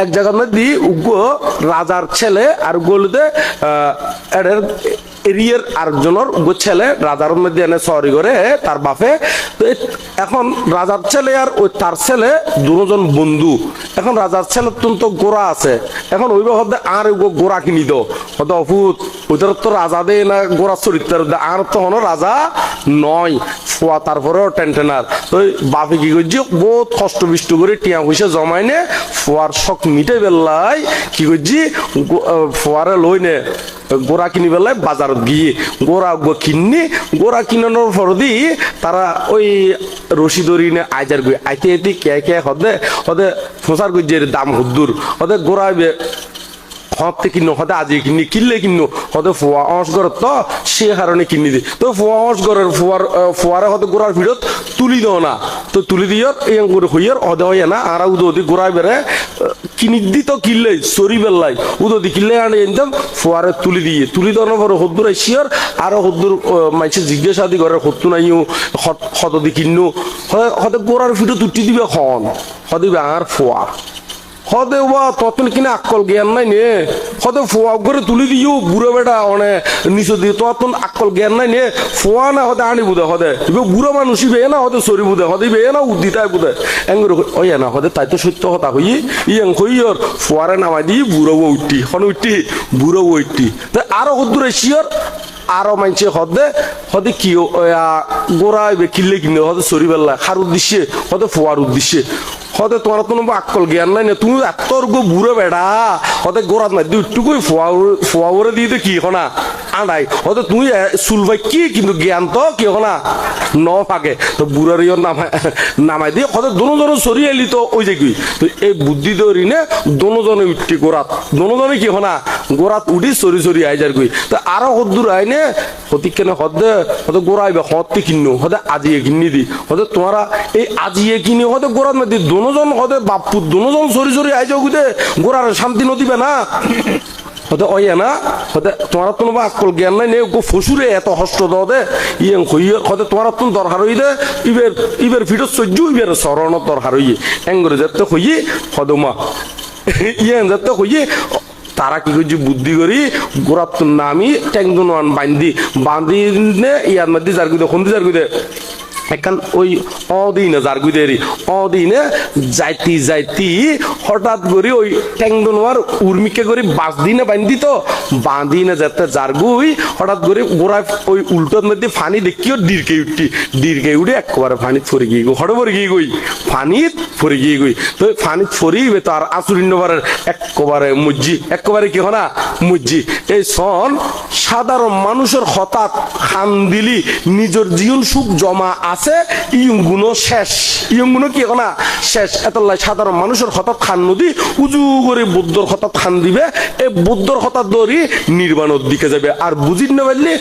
এক জায়গার মধ্যে উগ্র রাজার ছেলে আর গোলতে এদের এরিয়ার আরেকজনের উগ্র ছেলে, রাজার মধ্যে এনে সরি করে তার বাপে। তো এখন রাজার ছেলে আর ওই তার ছেলে দুজন বন্ধু। এখন রাজার ছেলে তো গোড়া আছে। এখন ওই হতে আর গোড়া কিনি দো হতে অফুত, ওইটার তো রাজা দে না, গোড়া চরিত্র আর তো রাজা নয়, ফোয়া, তারপরেও টেনটেনার ওই বাপে কি করছি, বহুত কষ্ট বিষ্ট করে টিয়া পয়সা জমাই নে, ফোয়ার শখ মিটে বেলায় কি করছি ফোয়ারে লই নে, গোড়া কিনি বেলায় বাজারত গিয়ে, গোড়া গো কিনি গোড়া কিনানোর পর দি তারা ওই রশি দড়ি নে আইজার গই আইতে আইতে কে কে হদে হদে ফসার গজ্জের দাম হুদ্দুর, হদে গোড়া হতে কিনো হতে আজি কিনি কিনলে কিনো হতে ফুয়া অস ঘরত তো সে কারণে কিনি দি। তো ফুয়া অস ঘরের ফুয়ার ফুয়ারে হতে গোড়ার ভিড়ত তুলি দাও না। তো তুলি দিয়র এই করে হইয়র হদে হইয়া না, আর উদো দি গোড়াই বেড়ে কিনি দি তো কিনলে সরি বেল্লাই, উদো দি কিনলে আনে এনতাম ফুয়ারে তুলি দিয়ে। তুলি দেওয়ার পরে হদ্দুর আইসিয়র, আরও হদ্দুর মাইসে জিজ্ঞাসা দি ঘরের হত্তু নাইও, হত দি কিনো হতে গোড়ার ভিড়ত তুটি দিবে খন হদিবে আর ফুয়া। হদে বা ততন কিনা আকল জ্ঞান নাই নে। হদে ফোয়া করে তুলি দিও, বুড়ো বেটা অনে নিচে দিয়ে ততন আকল জ্ঞান নাই নে। ফোয়া না হদে আনি বুদে হদে। ইবে বুড়ো মানুষই বে না হদে সরি বুদে হদে বে না উদ্দিতাই বুদে। এঙ্গর ওই না হদে তাই তো সত্য কথা হই। ইয়ং হইয়র ফোয়ারে নামাই দি, বুড়ো উঠটি। হন উঠটি, বুড়ো উঠটি। তা আরও হদ্দুরে শিয়র আরও মানছে হদে। হদে কি গোড়া কিনলে কিনে, হদে সরি বেলা খার উদ্দেশ্যে, হদে ফোয়ার উদ্দেশ্যে। হতে তোমার কোনো আকল জ্ঞান নাই না, তুমি এত গো বুড়ো বেড়া। হতে গোড়াত নাই দুটুকুই ফোয়াওরে দিয়ে কি হনা? আনাই হতে তুমি চুল ভাই, কি কিন্তু জ্ঞান তো, কি হনা? ন ফাঁকে। তো বুড়ার ইয়র নামাই নামাই দিয়ে হতে দোনোজনে সরি এলি তো, ওই যে কি? তো এই বুদ্ধি ধরি নে দোনোজনে উঠতি গোড়াত দোনোজনে কি হনা? গোড়াত উঠি সরি সরি আই যার কই তো আরও হদ্দুর আইনে হতি কেন হদে হতে গোড়াইবে হতে কিনো হতে আজিয়ে কিনি দি হতে তোমারা এই আজিয়ে কিনি হতে গোড়াত মধ্যে দোনোজন হতে বাপু দোনোজন সরি সরি আই যাও গুদে গোড়ার শান্তি নদিবে না। হতে ওই না হতে তোমার তো বা আকল জ্ঞান নাই, নে গো ফসুরে এত হস্ত দে ইয়ে হইয়ে হতে তোমার তো দরকার হই দে ইবের ইবের ভিডিও সহ্য ইবের সরণ দরকার হইয়ে। এঙ্গরে যেতে হইয়ে হদমা ইয়ে যেতে হইয়ে তারা কি করছি? বুদ্ধি করি গোড়াত নামি ট্যাংদুন বান্ধি বান্ধি ইয়ার মধ্যে যার কুদে খুন্দি যার গুদে এখান ওই অদিনে যার গুদেরি অদিনে যাইতি যাইতি হঠাৎ করে ওই ট্যাংদনোয়ার উর্মিকে করে বাস দিনে বান্ধি তো, বাঁধিনে যেতে যার গুই হঠাৎ করে গোড়ায় ওই উল্টোর মধ্যে ফানি দেখিও দীর্ঘে উঠতি দীর্ঘে উঠে একবারে ফানিত ফরে গিয়ে গো হঠাৎ ফরে গিয়ে গই ফানিত ফরে গিয়ে গই। তো ফানিত ফরিবে তো আর আসুরিন নবারের একবারে মুজ্জি, একবারে কি হনা? মুজ্জি। এই সন সাধারণ মানুষের হঠাৎ খান দিলি নিজের জীবন সুখ জমা আছে ইয়ংগুনো শেষ। ইয়ংগুনো কি এখন শেষ। এতলাই সাধারণ মানুষের হঠাৎ খান নদী, উজু করে বুদ্ধর হঠাৎ খান দিবে এই বুদ্ধর হঠাৎ দৌড়ি নির্বাণের দিকে যাবে। আর বুঝির না পারলে